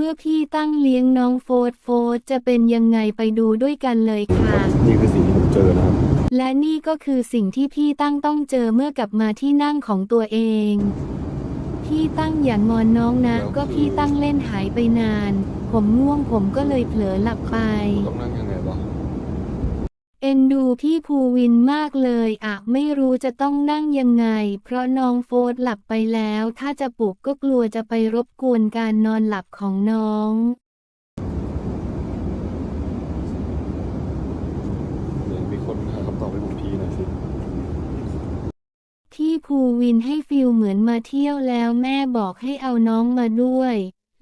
เมื่อพี่ตั้งเลี้ยงน้องโฟดโฟดจะเป็นยังไงไปดูด้วยกันเลยค่ะ นี่คือสิ่งที่ผมเจอนะครับ และนี่ก็คือสิ่งที่พี่ตั้งต้องเจอเมื่อกลับมาที่นั่งของตัวเอง พี่ตั้งอย่างงอนน้องนะแล้วก็พี่ตั้งเล่นหายไปนาน ผมง่วงผมก็เลยเผลอหลับไป ต้องนั่งยังไงวะ เอ็นดูพี่ภูวินมากเลยอะไม่รู้จะต้องนั่งยังไง เพราะน้องโฟดหลับไปแล้ว ถ้าจะปลุกก็กลัวจะไปรบกวนการนอนหลับของน้องเดี๋ยวมีคนหาคำตอบให้ผมทีหน่อยสิพี่ภูวินให้ฟิลเหมือนมาเที่ยวแล้วแม่บอกให้เอาน้องมาด้วย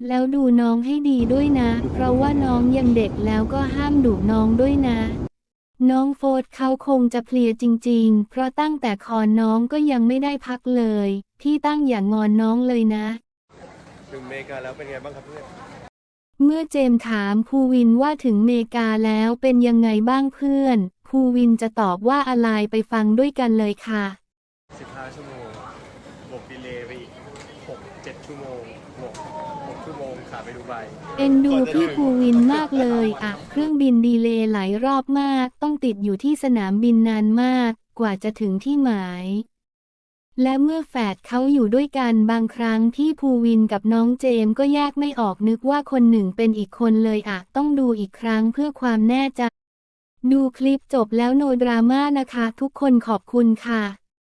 แล้วดูน้องให้ดีด้วยนะ เพราะว่าน้องยังเด็กแล้วก็ห้ามดุน้องด้วยนะ น้องโฟดเขาคงจะเพลียจริง ๆ เพราะตั้งแต่คอนน้องก็ยังไม่ได้พักเลย พี่ตั้งอย่างงอนน้องเลยนะ ถึงอเมริกาแล้วเป็นไงบ้างครับเพื่อน เมื่อเจมส์ถามภูวินว่าถึงเมกาแล้วเป็นยังไงบ้างเพื่อน ภูวินจะตอบว่าอะไรไปฟังด้วยกันเลยค่ะ 15 ชั่วโมงบวกดีเลย์ไปอีก6 7 ชั่วโมงบวก6ชั่วโมง ขาไปดูไบเอ็นดูพี่ภูวินมากเลยอะเครื่องบินดีเลย์หลายรอบมาก ต้องติดอยู่ที่สนามบินนานมากกว่าจะถึงที่หมาย และเมื่อแฝดเขาอยู่ด้วยกันบางครั้งพี่ภูวินกับน้องเจมส์ก็แยกไม่ออกนึกว่าคนหนึ่งเป็นอีกคนเลยอะต้องดูอีกครั้งเพื่อความแน่ใจ ดูคลิปจบแล้วโนดราม่านะคะ ทุกคนขอบคุณค่ะ